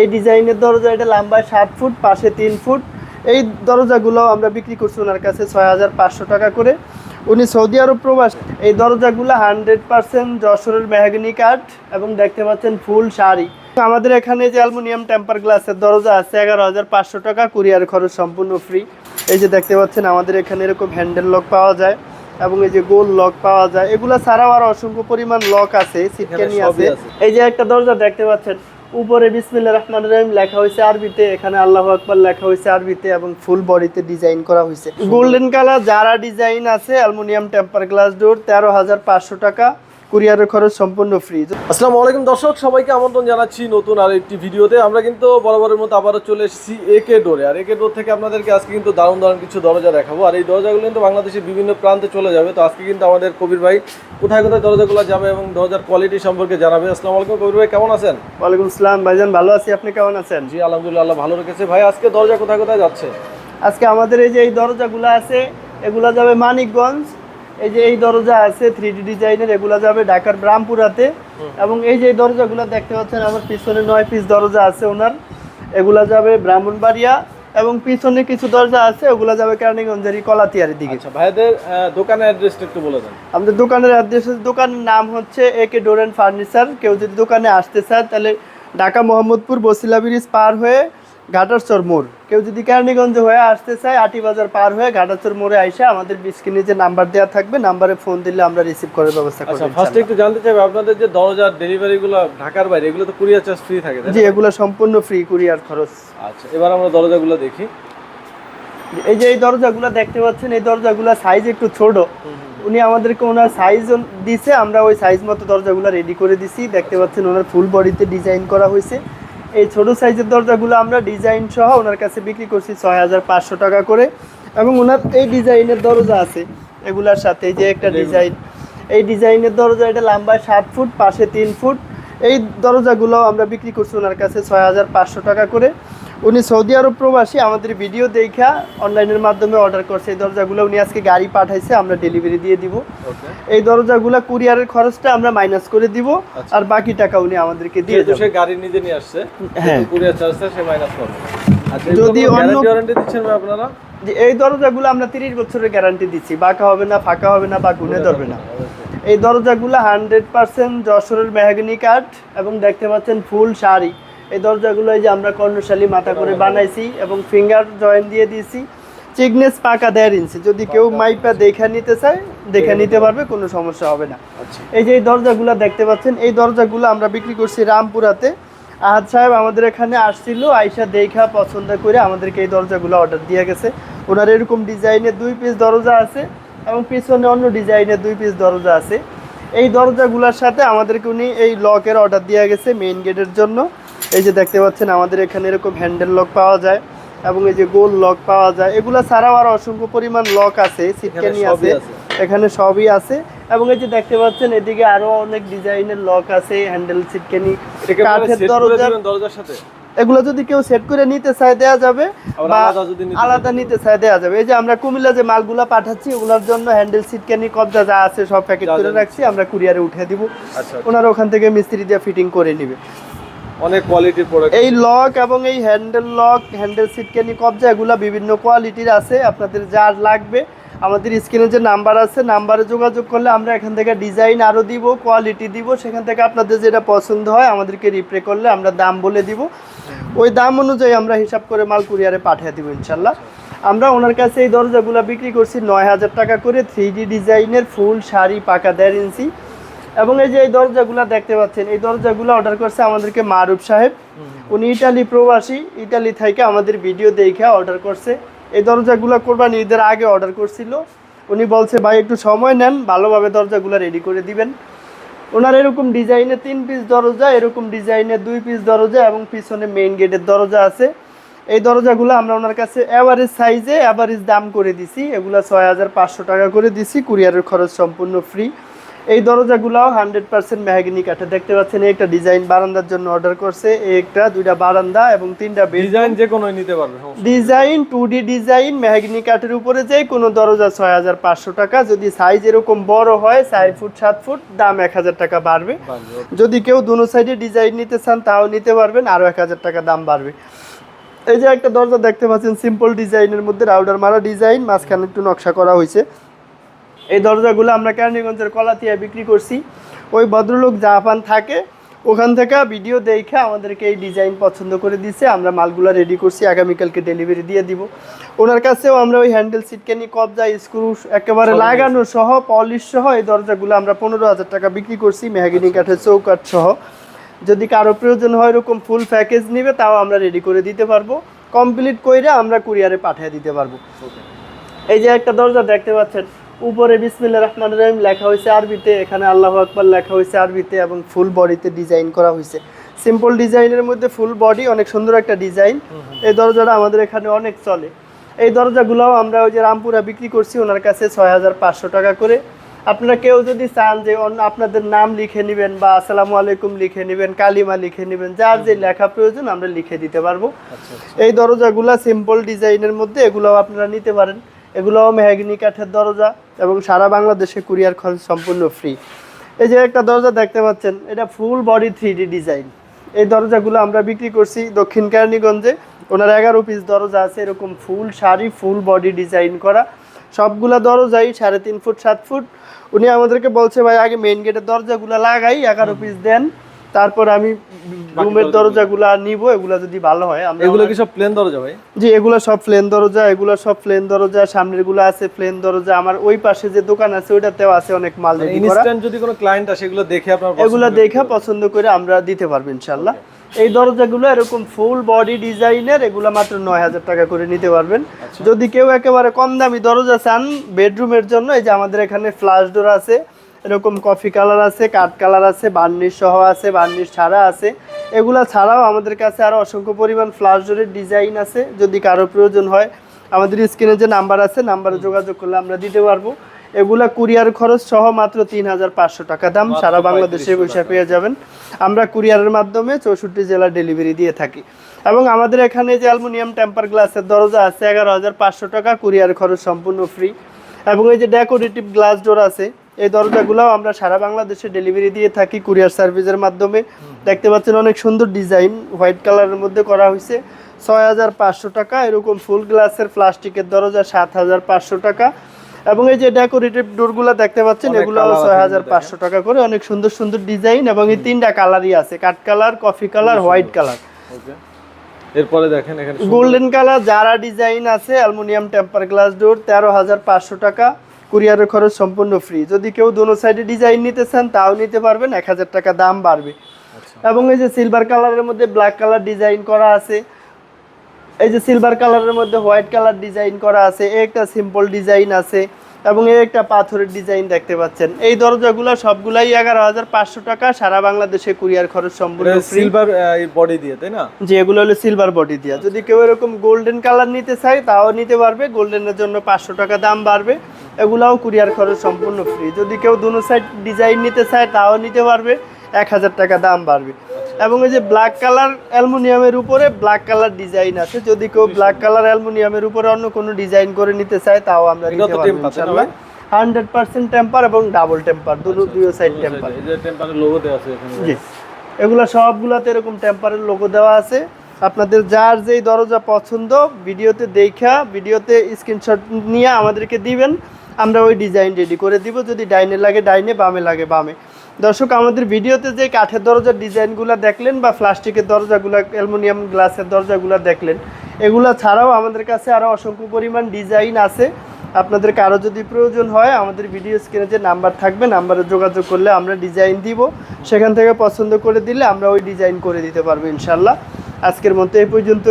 এই ডিজাইনের দরজা এটা লম্বায় সাত ফুট পাশে তিন ফুট। এই দরজাগুলো আমরা বিক্রি করছি ওনার কাছে ছয় হাজার পাঁচশো টাকা করে। উনি সৌদি আরব প্রবাস। এই দরজাগুলো হান্ড্রেড পার্সেন্ট যশোরের মেহাগনি কাঠ এবং দেখতে পাচ্ছেন ফুল শাড়ি। আমাদের এখানে যে অ্যালুমিনিয়াম টেম্পার গ্লাসের দরজা আছে এগারো হাজার পাঁচশো টাকা কুরিয়ার খরচ সম্পূর্ণ ফ্রি। এই যে দেখতে পাচ্ছেন আমাদের এখানে এরকম হ্যান্ডেল লক পাওয়া যায় এবং এই যে গোল লক পাওয়া যায়। এগুলো ছাড়াও আর অসংখ্য পরিমাণ লক আছে সিটকানি আছে। এই যে একটা দরজা দেখতে পাচ্ছেন উপরে বিসমিল্লা রহমান রহিম লেখা হয়েছে আরবিতে এখানে আল্লাহ আকবর লেখা হয়েছে আরবিতে এবং ফুল বডিতে ডিজাইন করা হয়েছে। গোল্ডেন কালার যারা ডিজাইন আছে অ্যালুমিনিয়াম টেম্পার গ্লাস ডোর তেরো হাজার পাঁচশো টাকা। কুরিয়ারের খরচ সম্পূর্ণ ফ্রি আসসালামু আলাইকুম দর্শক সবাইকে আমন্ত্রণ জানাচ্ছি নতুন আর একটি ভিডিওতে। আমরা কিন্তু বরাবরের মতো আবারও চলে এসেছি একে ডোরে আর একে ডোর থেকে আপনাদেরকে আজকে কিন্তু দারুণ দারুণ কিছু দরজা দেখাবো। আর এই দরজাগুলো কিন্তু বাংলাদেশের বিভিন্ন প্রান্তে চলে যাবে। তো আজকে কিন্তু আমাদের কবির ভাই কোথায় কোথায় দরজাগুলো যাবে এবং দরজার কোয়ালিটি সম্পর্কে জানাবে। আসসালামু আলাইকুম কবির ভাই কেমন আছেন? ওয়ালাইকুম আসসালাম ভাইজান ভালো আছি। আপনি কেমন আছেন? জি আলহামদুলিল্লাহ আল্লাহ ভালো রেখেছে। ভাই আজকে দরজা কোথায় কোথায় যাচ্ছে? আজকে আমাদের এই যে এই দরজাগুলো আছে এগুলো যাবে মানিকগঞ্জ। এই যে এই দরজা আছে থ্রি ডি ডিজাইনের এগুলা যাবে ঢাকার ব্রাহ্মপুরাতে। এবং এই যে দরজাগুলো দেখতে পাচ্ছেন আমার পিছনে নয় পিস দরজা আছে ওনার। এগুলা যাবে ব্রাহ্মণবাড়িয়া এবং পিছনে কিছু দরজা আছে ওগুলা যাবে কেরানীগঞ্জের কলাতিয়ারের দিকে। আচ্ছা ভাইদের দোকানের অ্যাড্রেসটা একটু বলে দেন। আমাদের দোকানের অ্যাড্রেস দোকানের নাম হচ্ছে একে ডোর অ্যান্ড ফার্নিচার কেউ যদি দোকানে আসতে চায় তাহলে ঢাকা মোহাম্মদপুর বসিলা ব্রিজ পার হয়ে ঘাটারচর মোড়। কেউ যদি কেরানীগঞ্জ হয়ে আসতে চায় আটি বাজার পার হয়ে ঘাটারচর মোড়ে আইসা আমাদের স্ক্রিনে যে নাম্বার দেওয়া থাকবে। নাম্বারে ফোন দিলে আমরা রিসিভ করার ব্যবস্থা আচ্ছা করব ফার্স্টে একটু জানতে চাইবে আপনাদের যে দরজার ডেলিভারিগুলো ঢাকার বাইরে এগুলো তো কুরিয়ার চার্জ ফ্রি থাকে? জি এগুলো সম্পূর্ণ ফ্রি কুরিয়ার খরচ। আচ্ছা এবার আমরা দরজাগুলো দেখি। এই যে এই দরজাগুলো দেখতে পাচ্ছেন এই দরজাগুলো সাইজ একটু ছোট। উনি আমাদেরকে ওনার সাইজ দিছে আমরা ওই সাইজ মতো দরজাগুলো রেডি করে দিছি। দেখতে পাচ্ছেন ওনার ফুল বডিতে ডিজাইন করা হয়েছে। এই ছোট সাইজের দরজাগুলো আমরা ডিজাইন সহ ওনার কাছে বিক্রি করছি ছয় হাজার পাঁচশো টাকা করে। এবং ওনার এই ডিজাইনের দরজা আছে এগুলার সাথে যে একটা ডিজাইন। এই ডিজাইনের দরজা এটা লম্বায় সাত ফুট পাশে তিন ফুট। এই দরজাগুলো আমরা বিক্রি করছি ওনার কাছে ছয় হাজার পাঁচশো টাকা করে। উনি সৌদি আরব প্রবাসী আমাদের ভিডিও দেখা অনলাইনের মাধ্যমে অর্ডার করছে। এই দরজাগুলো উনি আজকে গাড়ি পাঠাইছে আমরা ডেলিভারি দিয়ে দিব। এই দরজাগুলো কুরিয়ারের খরচটা আমরা মাইনাস করে দিব আচ্ছা। আর বাকি টাকা উনি আমাদেরকে দিয়ে দেবেন সে গাড়ি নিজে নিয়ে আসছে হ্যাঁ। কুরিয়ার চার্জটা সে মাইনাস করবে। যদি অন্য- গ্যারান্টি দিচ্ছেন আপনারা? যে এই দরজাগুলো আমরা তিরিশ বছরের গ্যারান্টি দিচ্ছি। বাঁকা হবে না ফাঁকা হবে না বা গুনে ধরবে না। এই দরজাগুলো হান্ড্রেড পার্সেন্ট যশোরের মেহাগনি কাঠ এবং দেখতে পাচ্ছেন ফুল শাড়ি। এই দরজাগুলো এই যে আমরা কর্ণশালী মাথা করে বানাইছি এবং ফিঙ্গার জয়েন দিয়ে দিয়েছি চিকনেস পাকা দেড় ইঞ্চি। যদি কেউ মাইপা দেখে নিতে চায় দেখে নিতে পারবে কোনো সমস্যা হবে না। আচ্ছা। এই যে এই দরজাগুলো দেখতে পাচ্ছেন এই দরজাগুলো আমরা বিক্রি করছি রামপুরাতে। আহাদ সাহেব আমাদের এখানে আসছিল আইসা দেখা পছন্দ করে আমাদেরকে এই দরজাগুলো অর্ডার দিয়ে গেছে। ওনার এরকম ডিজাইনের দুই পিস দরজা আছে এবং পিছনে অন্য ডিজাইনের দুই পিস দরজা আছে। এই দরজাগুলোর সাথে আমাদেরকে উনি এই লকের অর্ডার দিয়ে গেছে মেইন গেটের জন্য। এই যে দেখতে পাচ্ছেন আমাদের এখানে এরকম হ্যান্ডেল লক পাওয়া যায় এবং এই যে গোল লক পাওয়া যায়। এগুলো ছাড়াও আর অসংখ্য পরিমাণ লক আছে সিটকানি আছে। এখানে সবই আছে। এবং এই যে দেখতে পাচ্ছেন এদিকে আরও অনেক ডিজাইনের লক আছে হ্যান্ডেল সিটকানি কাঠের দরজা দরজার সাথে? এগুলো যদি কেউ সেট করে নিতে চায় দেওয়া যাবে বা আলাদা নিতে চায়। দেয়া যাবে। এই যে আমরা কুমিল্লা যে মালগুলা পাঠাচ্ছি ওগুলোর জন্য হ্যান্ডেল সিটকানি কবজা যা আছে সব প্যাকেট করে রাখছি আমরা কুরিয়ারে উঠে দিব। আচ্ছা ওনারা ওখান থেকে মিস্ত্রি দিয়ে ফিটিং করে নিবে। অনেক কোয়ালিটির প্রোডাক্ট এই লক এবং এই হ্যান্ডেল লক হ্যান্ডেল সিটকানি কবজা, এগুলো বিভিন্ন কোয়ালিটির আছে। আপনাদের যার লাগবে, আমাদের স্ক্রিনে যে নাম্বার আছে নাম্বারে যোগাযোগ করলে আমরা এখান থেকে ডিজাইন আরও দিব কোয়ালিটি দিব। সেখান থেকে আপনাদের যেটা পছন্দ হয়, আমাদেরকে রিপ্লে করলে আমরা দাম বলে দিব। ওই দাম অনুযায়ী আমরা হিসাব করে মাল কুরিয়ারে পাঠিয়ে দিব ইনশাল্লাহ। আমরা ওনার কাছে এই দরজাগুলো বিক্রি করছি নয় হাজার টাকা করে। থ্রি ডি ডিজাইনের ফুল শাড়ি পাকা দেড় ইঞ্চি এবং এই যে এই দরজাগুলো দেখতে পাচ্ছেন, এই দরজাগুলো অর্ডার করছে আমাদেরকে মারুফ সাহেব। উনি ইটালি প্রবাসী, ইটালি থেকে আমাদের ভিডিও দেখে অর্ডার করছে। এই দরজাগুলো কোরবানি ঈদের আগে অর্ডার করছিল। উনি বলছে, ভাই, একটু সময় নেন, ভালোভাবে দরজাগুলো রেডি করে দিবেন। ওনার এরকম ডিজাইনের তিন পিস দরজা, এরকম ডিজাইনের দুই পিস দরজা এবং পিছনে মেইন গেটের দরজা আছে। এই দরজাগুলো আমরা ওনার কাছে অ্যাভারেজ সাইজে অ্যাভারেজ দাম করে দিছি। এগুলো ছয় হাজার পাঁচশো টাকা করে দিছি। কুরিয়ারের খরচ সম্পূর্ণ ফ্রি এই দরজাগুলাও হান্ড্রেড পার্সেন্ট মেহাগিনি কাঠে দেখতে পাচ্ছেন একটা ডিজাইন বারান্দার জন্য অর্ডার করছে। একটা দুইটা বারান্দা এবং তিনটা ডিজাইন যে কোনো নিতে পারবে design two D design mahogany কাঠের উপরে যে কোনো দরজা ছয় হাজার পাঁচশো টাকা। যদি সাইজ এরকম বড় হয় চার ফুট সাত ফুট দাম এক হাজার টাকা বাড়বে। যদি কেউ দুনো সাইডে ডিজাইন নিতে চান তাও নিতে পারবেন আরও এক হাজার টাকা দাম বাড়বে। এই যে একটা দরজা দেখতে পাচ্ছেন সিম্পল ডিজাইনের মধ্যে রাউডার মারা ডিজাইন মাঝখানে একটু নকশা করা হয়েছে। এই দরজাগুলো আমরা কেরানীগঞ্জের কলাতিয়া বিক্রি করছি। ওই ভদ্রলোক জাপান থাকে ওখান থেকে ভিডিও দেখে আমাদেরকে এই ডিজাইন পছন্দ করে দিছে। আমরা মালগুলো রেডি করছি আগামীকালকে ডেলিভারি দিয়ে দিব। ওনার কাছেও আমরা ওই হ্যান্ডেল সিটকানি কবজা স্ক্রু একেবারে লাগানো সহ পলিশ সহ এই দরজাগুলো আমরা পনেরো হাজার টাকা বিক্রি করছি মেহাগিনি কাঠের চৌকাঠ সহ। যদি কারও প্রয়োজন হয় এরকম ফুল প্যাকেজ নিবে তাও আমরা রেডি করে দিতে পারব। কমপ্লিট কইরে আমরা কুরিয়ারে পাঠিয়ে দিতে পারব। এই যে একটা দরজা দেখতে পাচ্ছেন উপরে বিসমিল্লা রহমান রহিম লেখা হয়েছে আরবিতে এখানে আল্লাহ আকবার লেখা হয়েছে আরবিতে এবং ফুল বডিতে ডিজাইন করা হয়েছে। সিম্পল ডিজাইনের মধ্যে ফুল বডি অনেক সুন্দর একটা ডিজাইন এই দরজাটা আমাদের এখানে অনেক চলে। এই দরজাগুলোও আমরা ওই যে রামপুরা বিক্রি করছি ওনার কাছে ছয় হাজার পাঁচশো টাকা করে। আপনারা কেউ যদি চান যে আপনাদের নাম লিখে নেবেন বা আসসালামু আলাইকুম লিখে নেবেন কালিমা লিখে নেবেন যার যে লেখা প্রয়োজন আমরা লিখে দিতে পারব। আচ্ছা আচ্ছা। এই দরজাগুলা সিম্পল ডিজাইনের মধ্যে এগুলোও আপনারা নিতে পারেন। এগুলোও মেহাগিনি কাঠের দরজা এবং সারা বাংলাদেশে কুরিয়ার খরচ সম্পূর্ণ ফ্রি এই যে একটা দরজা দেখতে পাচ্ছেন, এটা ফুল বডি থ্রি ডিজাইন এই দরজাগুলো আমরা বিক্রি করছি দক্ষিণ কেরানীগঞ্জে। ওনার এগারো পিস দরজা আছে, এরকম ফুল শাড়ি ফুল বডি ডিজাইন করা। সবগুলা দরজাই সাড়ে তিন ফুট, সাত ফুট। উনি আমাদেরকে বলছে, ভাই, আগে মেইন গেটের দরজাগুলো লাগাই, এগারো পিস দেন। তারপর আমি রুমের দরজাগুলা নিব এগুলা যদি ভালো হয় আমরা এগুলো কি সব প্লেন দরজা ভাই? জি এগুলো সব প্লেন দরজা এগুলো সব প্লেন দরজা সামনেরগুলো আছে প্লেন দরজা আমার ওই পাশে যে দোকান আছে ওইটাতেও আছে অনেক মাল রেডি করা। ইনস্ট্যান্ট যদি কোনো ক্লায়েন্ট আসে এগুলো দেখে আপনার পছন্দ এগুলো দেখে পছন্দ করে আমরা দিতে পারব ইনশাল্লাহ এই দরজাগুলো এরকম ফুল বডি ডিজাইনের এগুলো মাত্র নয় হাজার টাকা করে নিতে পারবেন। যদি কেউ একেবারে কম দামি দরজা চান বেডরুমের জন্য এই যে আমাদের এখানে ফ্লাশ ডোর আছে এরকম কফি কালার আছে কাঠ কালার আছে বার্নিশ সহ আছে বার্নিশ ছাড়া আছে। এগুলা ছাড়াও আমাদের কাছে আরও অসংখ্য পরিমাণ ফ্লাশ ডোরের ডিজাইন আছে। যদি কারও প্রয়োজন হয় আমাদের স্ক্রিনে যে নাম্বার আছে নাম্বারে যোগাযোগ করলে আমরা দিতে পারব। এগুলা কুরিয়ার খরচ সহ মাত্র তিন হাজার পাঁচশো টাকা দাম। সারা বাংলাদেশে 3500 বসে পেয়ে যাবেন। আমরা কুরিয়ারের মাধ্যমে চৌষট্টি জেলা ডেলিভারি দিয়ে থাকি। এবং আমাদের এখানে যে অ্যালুমিনিয়াম টেম্পার গ্লাসের দরজা আছে এগারো হাজার পাঁচশো টাকা। কুরিয়ার খরচ সম্পূর্ণ ফ্রি এবং এই যে ডেকোরেটিভ গ্লাস ডোর আছে এই দরজাগুলোও আমরা সারা বাংলাদেশে ডেলিভারি দিয়ে থাকি কুরিয়ার সার্ভিসের মাধ্যমে। দেখতে পাচ্ছেন অনেক সুন্দর ডিজাইন হোয়াইট কালারের মধ্যে করা হয়েছে। ছয় হাজার পাঁচশো টাকা এরকম ফুল গ্লাসের প্লাস্টিকের দরজা সাত হাজার পাঁচশো টাকা। এবং এই যে ডেকোরেটিভ ডোরগুলো দেখতে পাচ্ছেন এগুলো ছয় হাজার পাঁচশো টাকা করে। অনেক সুন্দর সুন্দর ডিজাইন এবং এই তিনটা কালারই আছে কাঠ colour coffee colour white colour এরপরে দেখেন এখানে গোল্ডেন কালার যারা ডিজাইন আছে অ্যালুমিনিয়াম টেম্পার গ্লাস ডোর তেরো হাজার পাঁচশো টাকা। কুরিয়ারের খরচ সম্পূর্ণ ফ্রি যদি কেউ দোনো সাইডে ডিজাইন নিতে চান তাও নিতে পারবেন এক হাজার টাকা দাম বাড়বে। আচ্ছা। এবং এই যে সিলভার কালারের মধ্যে ব্ল্যাক কালার ডিজাইন করা আছে এই যে সিলভার কালারের মধ্যে হোয়াইট কালার ডিজাইন করা আছে একটা সিম্পল ডিজাইন আছে এবং এই একটা পাথরের ডিজাইন দেখতে পাচ্ছেন। এই দরজাগুলো সবগুলাই এগারো হাজার পাঁচশো টাকা সারা বাংলাদেশে কুরিয়ার খরচ সম্পূর্ণ সিলভার বডি দিয়ে তাই না? যে এগুলো হলো সিলভার বডি দিয়া। যদি কেউ এরকম গোল্ডেন কালার নিতে চায় তাও নিতে পারবে। গোল্ডেনের জন্য পাঁচশো টাকা দাম বাড়বে। এগুলাও কুরিয়ার খরচ সম্পূর্ণ ফ্রি যদি কেউ দুনো সাইড ডিজাইন নিতে চায় তাও নিতে পারবে। এক হাজার টাকা দাম বাড়বে। এবং এই যে ব্ল্যাক কালার অ্যালুমিনিয়ামের উপরে ব্ল্যাক কালার ডিজাইন আছে। যদি কেউ ব্ল্যাক কালার অ্যালুমিনিয়ামের উপরে অন্য কোনো ডিজাইন করে নিতে চায় তাও আমরা নিতে পারব ইনশাআল্লাহ হান্ড্রেড পার্সেন্ট টেম্পার এবং ডাবল টেম্পার দুটো দুই সাইড টেম্পার জি। এগুলো সবগুলাতে এরকম টেম্পারের লোগো দেওয়া আছে। আপনাদের যার যেই দরজা পছন্দ ভিডিওতে দেখা ভিডিওতে স্ক্রিনশট নিয়ে আমাদেরকে দিবেন। আমরা ওই ডিজাইন রেডি করে দিব। যদি ডাইনে লাগে, ডাইনে, বামে লাগে, বামে। দর্শক, আমাদের ভিডিওতে যে কাঠের দরজার ডিজাইনগুলো দেখলেন বা প্লাস্টিকের দরজাগুলো, অ্যালুমিনিয়াম গ্লাসের দরজাগুলো দেখলেন, এগুলো ছাড়াও আমাদের কাছে আরও অসংখ্য পরিমাণ ডিজাইন আছে। আপনাদের কারও যদি প্রয়োজন হয়, আমাদের ভিডিও স্ক্রিনে যে নাম্বার থাকবে নাম্বারে যোগাযোগ করলে আমরা ডিজাইন দিব। সেখান থেকে পছন্দ করে দিলে আমরা ওই ডিজাইন করে দিতে পারব ইনশাল্লাহ আজকের মতো এই পর্যন্ত